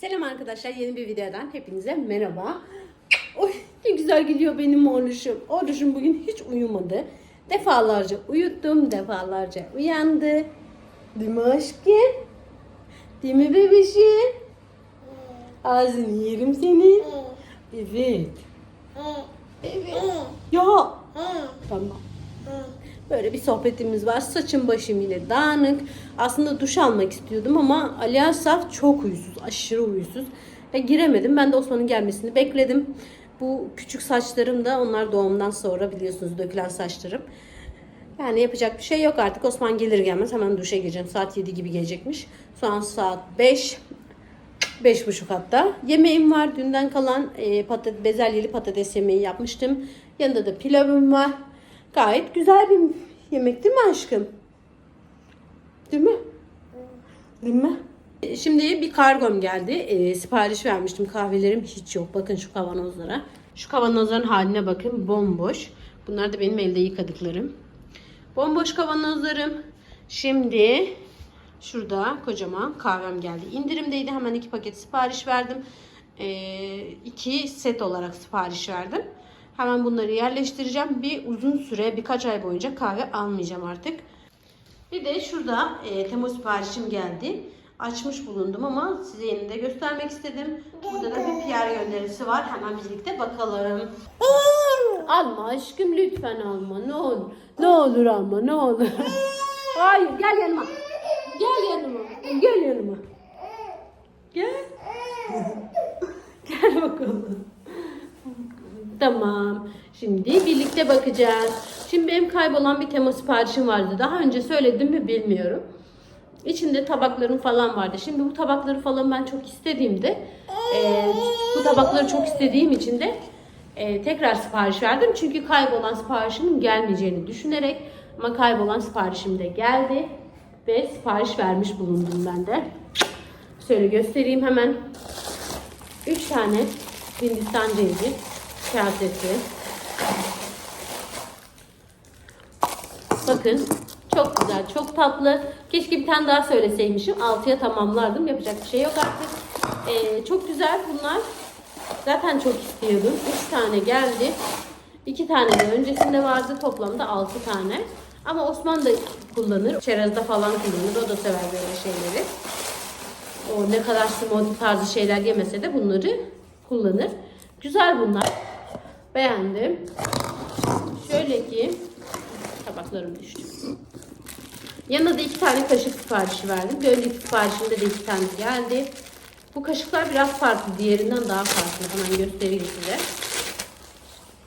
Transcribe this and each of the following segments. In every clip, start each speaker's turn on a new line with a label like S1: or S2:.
S1: Selam arkadaşlar yeni bir videodan hepinize merhaba. Oy ne güzel gidiyor benim oğluşum. Oğluşum bugün hiç uyumadı. Defalarca uyuttum, defalarca uyandı. Değil mi aşkım? Değil mi bebişim? Ağzını yerim seni. Evet. Evet. Ya. Tamam. Böyle bir sohbetimiz var. Saçım başım yine dağınık. Aslında duş almak istiyordum ama Ali Asaf çok huysuz. Aşırı huysuz. Ve giremedim. Ben de Osman'ın gelmesini bekledim. Bu küçük saçlarım da onlar doğumdan sonra biliyorsunuz dökülen saçlarım. Yani yapacak bir şey yok artık. Osman gelir gelmez hemen duşa gireceğim. Saat 7 gibi gelecekmiş. Şu an saat 5. Beş buçuk hatta. Yemeğim var. Dünden kalan e, patates, bezelyeli patates yemeği yapmıştım. Yanında da pilavım var. Gayet güzel bir yemek değil mi aşkım? Değil mi? Değil mi? E, Şimdi bir kargom geldi. E, sipariş vermiştim. Kahvelerim hiç yok. Bakın şu kavanozlara. Şu kavanozların haline bakın. Bomboş. Bunlar da benim elde yıkadıklarım. Bomboş kavanozlarım. Şimdi şurada kocaman kahvem geldi. İndirimdeydi. Hemen iki paket sipariş verdim. Ee, iki set olarak sipariş verdim. Hemen bunları yerleştireceğim. Bir uzun süre birkaç ay boyunca kahve almayacağım artık. Bir de şurada e, Temmuz siparişim geldi. Açmış bulundum ama size yeni de göstermek istedim. Burada da bir PR gönderisi var. Hemen birlikte bakalım. Alma aşkım lütfen alma. Ne olur. Ne olur alma ne olur. Hayır gel yanıma. Gel yanıma. Gel yanıma. Gel. gel bakalım. Tamam. Şimdi birlikte bakacağız. Şimdi benim kaybolan bir tema siparişim vardı. Daha önce söyledim mi bilmiyorum. İçinde tabaklarım falan vardı. Şimdi bu tabakları falan ben çok istediğimde e, bu tabakları çok istediğim için de e, tekrar sipariş verdim. Çünkü kaybolan siparişimin gelmeyeceğini düşünerek ama kaybolan siparişim de geldi ve sipariş vermiş bulundum ben de. Şöyle göstereyim hemen. 3 tane Hindistan cevizi kasesi. Bakın çok güzel, çok tatlı. Keşke bir tane daha söyleseymişim. 6'ya tamamlardım. Yapacak bir şey yok artık. Ee, çok güzel bunlar. Zaten çok istiyordum. 3 tane geldi. 2 tane de öncesinde vardı. Toplamda 6 tane. Ama Osman da kullanır. Çerezde falan kullanır. O da sever böyle şeyleri. O ne kadar smoothie tarzı şeyler yemese de bunları kullanır. Güzel bunlar. Beğendim. Şöyle ki tabaklarım düştü. Yanına da iki tane kaşık siparişi verdim. Bir önceki siparişimde de iki tane geldi. Bu kaşıklar biraz farklı. Diğerinden daha farklı. Hemen göstereyim size.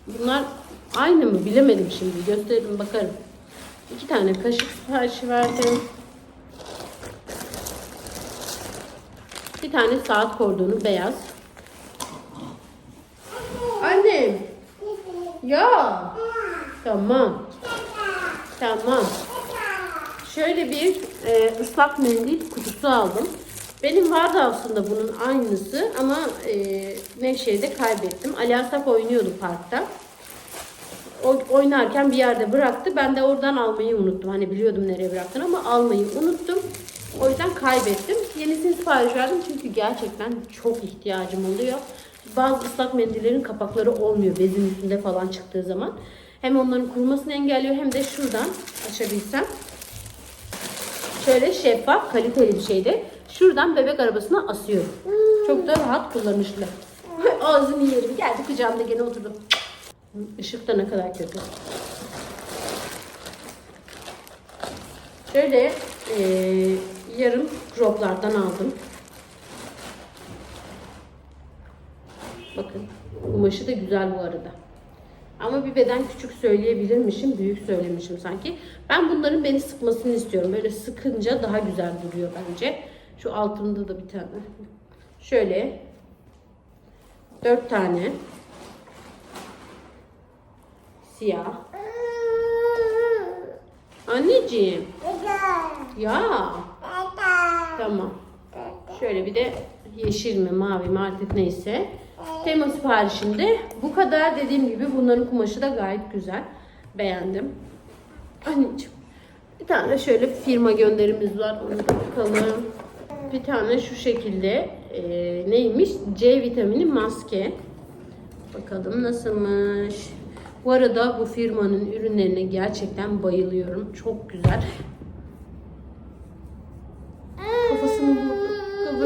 S1: Bunlar aynı mı bilemedim şimdi. Gösteririm bakarım. İki tane kaşık siparişi verdim. Bir tane saat kordonu beyaz. Annem. Ya. Tamam. Tamam. Şöyle bir e, ıslak mendil kutusu aldım. Benim vardı aslında bunun aynısı ama e, Nevşehir'de kaybettim. Ali Asaf oynuyordu parkta. O, oynarken bir yerde bıraktı. Ben de oradan almayı unuttum. Hani biliyordum nereye bıraktığını ama almayı unuttum. O yüzden kaybettim. Yenisini sipariş verdim çünkü gerçekten çok ihtiyacım oluyor. Bazı ıslak mendillerin kapakları olmuyor bezin üstünde falan çıktığı zaman. Hem onların kurumasını engelliyor hem de şuradan açabilsem. Şöyle şeffaf, kaliteli bir şeydi. Şuradan bebek arabasına asıyorum. Çok da rahat kullanışlı. Ağzını yerim. Geldi kucağımda gene oturdu. Işık da ne kadar kötü. Şöyle eee, yarım croplardan aldım. Bakın kumaşı da güzel bu arada. Ama bir beden küçük söyleyebilirmişim, büyük söylemişim sanki. Ben bunların beni sıkmasını istiyorum. Böyle sıkınca daha güzel duruyor bence. Şu altında da bir tane. Şöyle dört tane siyah. Anneciğim. Ya. Tamam. Şöyle bir de yeşil mi mavi mi artık neyse. Tema siparişinde bu kadar dediğim gibi bunların kumaşı da gayet güzel. Beğendim. Anneciğim. Bir tane şöyle firma gönderimiz var. Onu da bakalım. Bir tane şu şekilde e, neymiş? C vitamini maske. Bakalım nasılmış. Bu arada bu firmanın ürünlerine gerçekten bayılıyorum. Çok güzel. Kafasını.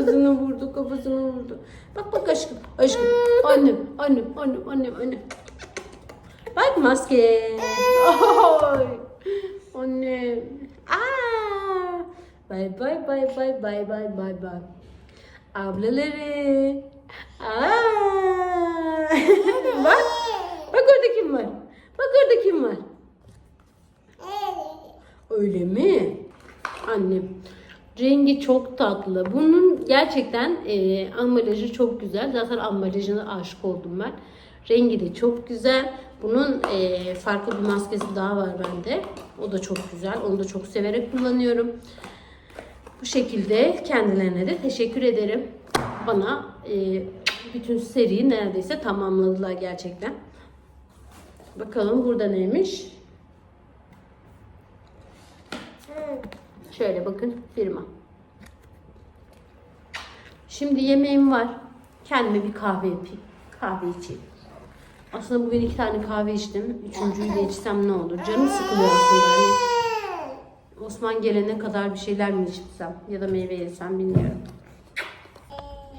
S1: Kafasını vurdu. Kafasını vurdu. Bak bak aşkım. Aşkım. Annem. Annem. Annem. Annem. Annem. Bak maske. Oy. Annem. Aa. Bye bye bye bye bye bye bye bye. Ablaları. Aa. bak. Bak orada kim var? Bak orada kim var? Öyle mi? Annem. Rengi çok tatlı. Bunun gerçekten e, ambalajı çok güzel. Zaten ambalajına aşık oldum ben. Rengi de çok güzel. Bunun e, farklı bir maskesi daha var bende. O da çok güzel. Onu da çok severek kullanıyorum. Bu şekilde kendilerine de teşekkür ederim. Bana e, bütün seriyi neredeyse tamamladılar gerçekten. Bakalım burada neymiş? Şöyle bakın firma. Şimdi yemeğim var. Kendime bir kahve yapayım. Kahve içeyim. Aslında bugün iki tane kahve içtim. Üçüncüyü de içsem ne olur? Canım sıkılıyor aslında. Hani Osman gelene kadar bir şeyler mi içsem ya da meyve yesem bilmiyorum.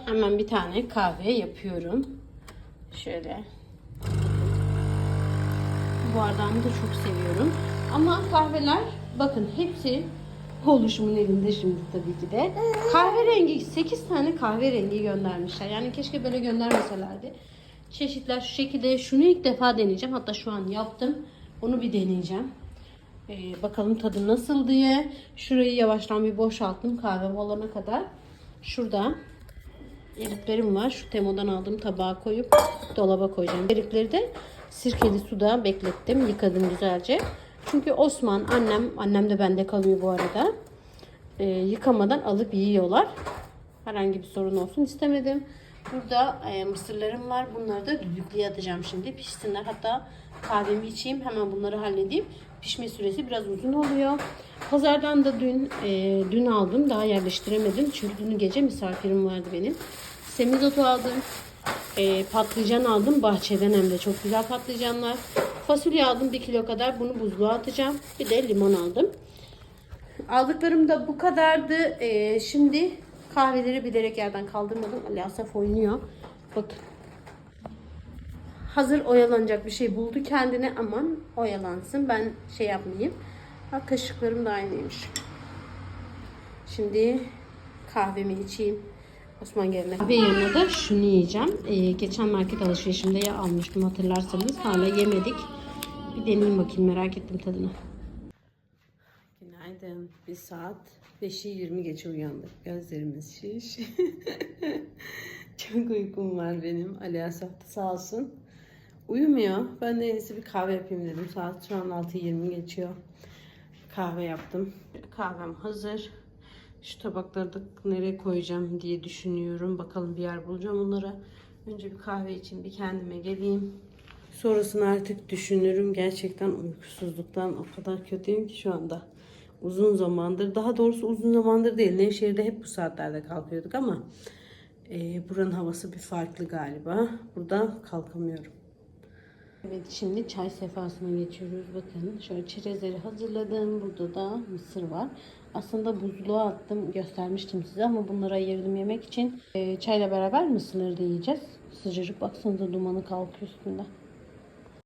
S1: Hemen bir tane kahve yapıyorum. Şöyle. Bu bardağımı da çok seviyorum. Ama kahveler bakın hepsi oluşumun elinde şimdi tabii ki de. Kahverengi 8 tane kahverengi göndermişler. Yani keşke böyle göndermeselerdi. Çeşitler şu şekilde. Şunu ilk defa deneyeceğim. Hatta şu an yaptım. Onu bir deneyeceğim. Ee, bakalım tadı nasıl diye. Şurayı yavaştan bir boşalttım kahve olana kadar. Şurada eriklerim var. Şu temodan aldığım tabağa koyup dolaba koyacağım. Erikleri de sirkeli suda beklettim. Yıkadım güzelce. Çünkü Osman, annem, annem de bende kalıyor bu arada. Ee, yıkamadan alıp yiyorlar. Herhangi bir sorun olsun istemedim. Burada e, mısırlarım var. Bunları da düdüklüye atacağım şimdi. Pişsinler. Hatta kahvemi içeyim. Hemen bunları halledeyim. Pişme süresi biraz uzun oluyor. Pazardan da dün e, dün aldım. Daha yerleştiremedim. Çünkü dün gece misafirim vardı benim. Semizotu aldım. E, patlıcan aldım. Bahçeden hem de çok güzel patlıcanlar. Fasulye aldım 1 kilo kadar. Bunu buzluğa atacağım. Bir de limon aldım. Aldıklarım da bu kadardı. E, şimdi kahveleri bilerek yerden kaldırmadım. Ali Asaf oynuyor. Bakın. Hazır oyalanacak bir şey buldu kendine. Aman oyalansın. Ben şey yapmayayım. Bak kaşıklarım da aynıymış. Şimdi kahvemi içeyim. Osman gelene Ve yanına da şunu yiyeceğim. Ee, geçen market alışverişimde ya almıştım hatırlarsanız. Hala yemedik. Bir deneyeyim bakayım merak ettim tadını. Günaydın. Bir saat 5'i 20 geçe uyandık. Gözlerimiz şiş. Çok uykum var benim. Ali Asaf da sağ olsun. Uyumuyor. Ben de en iyisi bir kahve yapayım dedim. Saat şu an 6.20 geçiyor. Kahve yaptım. Kahvem hazır. Şu tabakları da nereye koyacağım diye düşünüyorum. Bakalım bir yer bulacağım onlara. Önce bir kahve için bir kendime geleyim. Sonrasını artık düşünürüm. Gerçekten uykusuzluktan o kadar kötüyüm ki şu anda. Uzun zamandır, daha doğrusu uzun zamandır değil. Nevşehir'de hep bu saatlerde kalkıyorduk ama e, buranın havası bir farklı galiba. Burada kalkamıyorum. Evet şimdi çay sefasına geçiyoruz. Bakın şöyle çerezleri hazırladım. Burada da mısır var. Aslında buzluğa attım göstermiştim size ama bunları ayırdım yemek için. Ee, çayla beraber mısırları da yiyeceğiz. Sıcacık baksanıza dumanı kalkıyor üstünde.